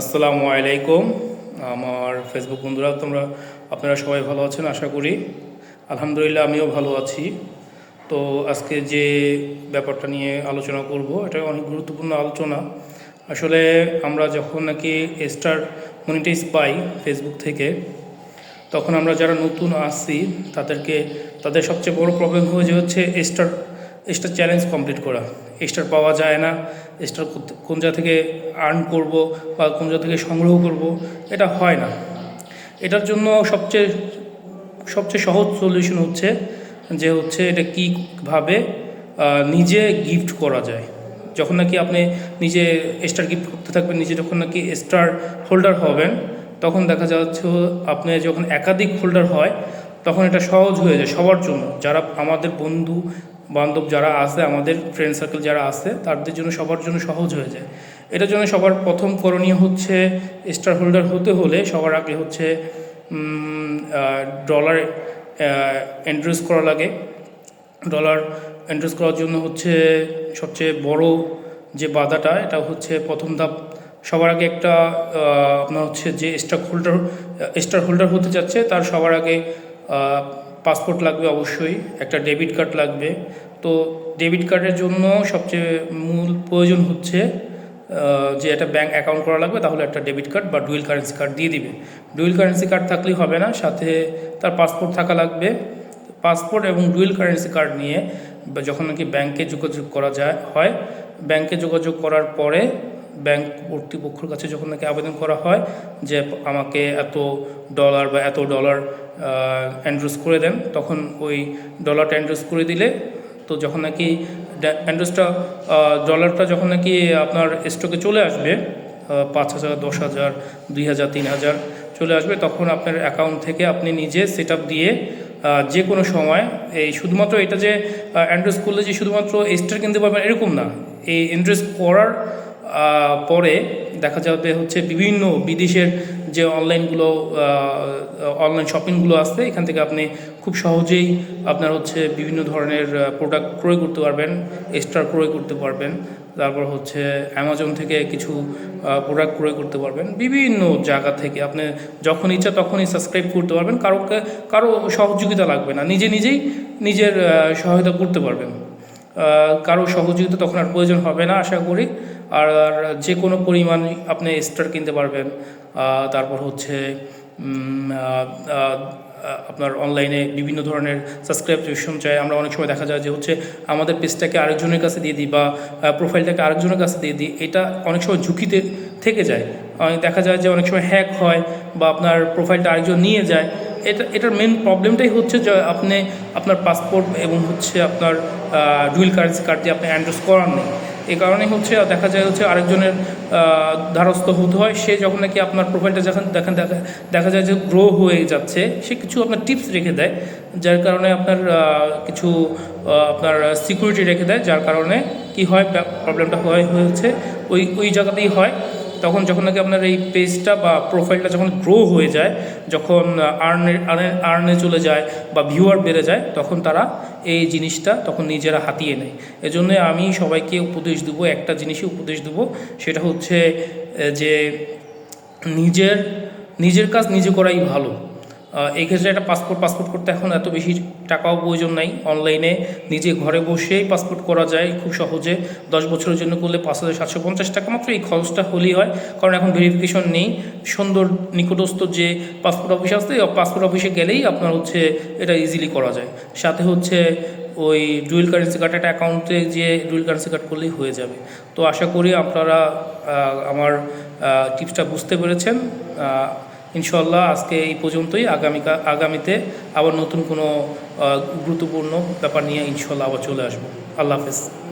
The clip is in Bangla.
আসসালামু আলাইকুম। আমার ফেসবুক বন্ধুরা, তোমরা, আপনারা সবাই ভালো আছেন? আশা করি। আলহামদুলিল্লাহ, আমিও ভালো আছি। তো আজকে যে ব্যাপারটা নিয়ে আলোচনা করব, এটা অনেক গুরুত্বপূর্ণ আলোচনা। আসলে আমরা যখন নাকি স্টার মনিটাইজ পাই ফেসবুক থেকে, তখন আমরা যারা নতুন আসছি তাদেরকে, তাদের সবচেয়ে বড় প্রবলেম হয়ে যে হচ্ছে স্টার স্টার চ্যালেঞ্জ কমপ্লিট করা। স্টার পাওয়া যায় না স্টার কোন জায়গা থেকে আর্ন করব বা কোন জায়গা থেকে সংগ্রহ করব, এটা হয় না। এটার জন্য সবচেয়ে সবচেয়ে সহজ সলিউশন হচ্ছে যে হচ্ছে এটা কীভাবে নিজে গিফট করা যায়। যখন নাকি আপনি নিজে স্টার গিফট করতে থাকবেন, নিজে যখন নাকি স্টার হোল্ডার হবেন, তখন দেখা যাচ্ছে আপনি যখন একাধিক হোল্ডার হয়, তখন এটা সহজ হয়ে যায় সবার জন্য। যারা আমাদের বন্ধু বান্ধব যারা আছে, আমাদের ফ্রেন্ড সার্কেল যারা আছে, তাদের জন্য সবার জন্য সহজ হয়ে যায়। এটার জন্য সবার প্রথম করণীয় হচ্ছে স্টার হোল্ডার হতে হলে সবার আগে হচ্ছে ডলার এন্ট্রেস করা লাগে। ডলার এন্ট্রেস করার জন্য হচ্ছে সবচেয়ে বড় যে বাধাটা, এটা হচ্ছে প্রথম ধাপ। সবার আগে একটা আপনার হচ্ছে যে স্টার হোল্ডার স্টার হোল্ডার হতে যাচ্ছে, তার সবার আগে পাসপোর্ট লাগবে অবশ্যই, একটা ডেবিট কার্ড লাগবে। তো ডেবিট কার্ডের জন্য সবচেয়ে মূল প্রয়োজন হচ্ছে যে একটা ব্যাঙ্ক অ্যাকাউন্ট করা লাগবে, তাহলে একটা ডেবিট কার্ড বা ডুয়েল কারেন্সি কার্ড দিয়ে দিবে। ডুয়েল কারেন্সি কার্ড থাকলেই হবে না, সাথে তার পাসপোর্ট থাকা লাগবে। পাসপোর্ট এবং ডুয়েল কারেন্সি কার্ড নিয়ে যখন নাকি ব্যাংকে যোগাযোগ করা যায়, হয় ব্যাংকে যোগাযোগ করার পরে ব্যাংক কর্তৃপক্ষের কাছে যখন নাকি আবেদন করা হয় যে আমাকে এত ডলার বা এত ডলার অ্যান্ড্রোস করে দেন, তখন ওই ডলারটা অ্যান্ড্রোস করে দিলে তো যখন নাকি অ্যান্ড্রোসটা ডলারটা যখন নাকি আপনার স্টকে চলে আসবে পাঁচ হাজার, দশ হাজার, দুই হাজার, তিন হাজার চলে আসবে, তখন আপনার অ্যাকাউন্ট থেকে আপনি নিজে সেট দিয়ে যে কোনো সময় এই শুধুমাত্র এটা যে অ্যান্ড্রয়েড করলে যে শুধুমাত্র স্টার কিনতে পারবেন এরকম না। এই ইন্টারেস্ট করার পরে দেখা যাবে হচ্ছে বিভিন্ন বিদেশের যে অনলাইনগুলো অনলাইন শপিংগুলো আসছে এখান থেকে আপনি খুব সহজেই আপনার হচ্ছে বিভিন্ন ধরনের প্রোডাক্ট ক্রয় করতে পারবেন স্টার ক্রয় করতে পারবেন। তারপর হচ্ছে অ্যামাজন থেকে কিছু প্রোডাক্ট ক্রয় করতে পারবেন। বিভিন্ন জায়গা থেকে আপনি যখন ইচ্ছা তখনই সাবস্ক্রাইব করতে পারবেন। কারোকে, কারও সহযোগিতা লাগবে না। নিজে নিজেই নিজের সহায়তা করতে পারবেন। কারও সহযোগিতা তখন আর প্রয়োজন হবে না, আশা করি। আর যে কোনো পরিমাণ আপনি স্টার কিনতে পারবেন তারপর হচ্ছে আপনার অনলাইনে বিভিন্ন ধরনের সাবস্ক্রিপশন চাই। আমরা অনেক সময় দেখা যায় যে হচ্ছে আমাদের পেজটাকে আরেকজনের কাছে দিয়ে দিই বা প্রোফাইলটাকে আরেকজনের কাছে দিয়ে দিই, এটা অনেক সময় ঝুঁকিতে থেকে যায়। দেখা যায় যে অনেক সময় হ্যাক হয় বা আপনার প্রোফাইলটা আরেকজন নিয়ে যায় এটা, এটার মেন প্রবলেমটাই হচ্ছে যে আপনি আপনার পাসপোর্ট এবং হচ্ছে আপনার ডুয়েল কারেন্সি কার্ড দিয়ে আপনি অ্যান্ড্রোস করার নেই। এই কারণে হচ্ছে দেখা যায় হচ্ছে আরেকজনের ধারস্থ হতে হয়। সে যখন নাকি আপনার প্রোফাইলটা যখন দেখেন, দেখা দেখা যায় যে গ্রো হয়ে যাচ্ছে, সে কিছু আপনার টিপস রেখে দেয়, যার কারণে আপনার কিছু আপনার সিকিউরিটি রেখে দেয়, যার কারণে কি হয় প্রবলেমটা হয়, হয়েছে, ওই ওই জায়গাতেই হয়। তখন যখন নাকি আপনার এই পেজটা বা প্রোফাইলটা যখন গ্রো হয়ে যায়, যখন আর্নে আর্নে চলে যায় বা ভিউয়ার বেড়ে যায়, তখন তারা এই জিনিসটা তখন নিজেরা হাতিয়ে নেয়। এজন্য আমি সবাইকে উপদেশ দেবো, একটা জিনিসই উপদেশ দেবো, সেটা হচ্ছে যে নিজের নিজের কাজ নিজে করাই ভালো। এই ক্ষেত্রে একটা পাসপোর্ট পাসপোর্ট করতে এখন এত বেশি টাকাও প্রয়োজন নাই। অনলাইনে নিজে ঘরে বসেই পাসপোর্ট করা যায় খুব সহজে। দশ বছরের জন্য করলে পাঁচ হাজার সাতশো পঞ্চাশ টাকা মাত্র এই খরচটা হলেই হয়। কারণ এখন ভেরিফিকেশন নেই। সুন্দর নিকটস্থ যে পাসপোর্ট অফিস আসতে পাসপোর্ট অফিসে গেলেই আপনার হচ্ছে এটা ইজিলি করা যায়। সাথে হচ্ছে ওই ডুয়েল কারেন্সি কার্ড একটা অ্যাকাউন্টে যে ডুয়েল কারেন্সি কার্ড করলেই হয়ে যাবে। তো আশা করি আপনারা আমার টিপসটা বুঝতে পেরেছেন। ইনশাল্লাহ আজকে এই পর্যন্তই। আগামীকা, আগামীতে আবার নতুন কোনো গুরুত্বপূর্ণ ব্যাপার নিয়ে ইনশাল্লাহ আবার চলে আসব। আল্লাহ হাফেজ।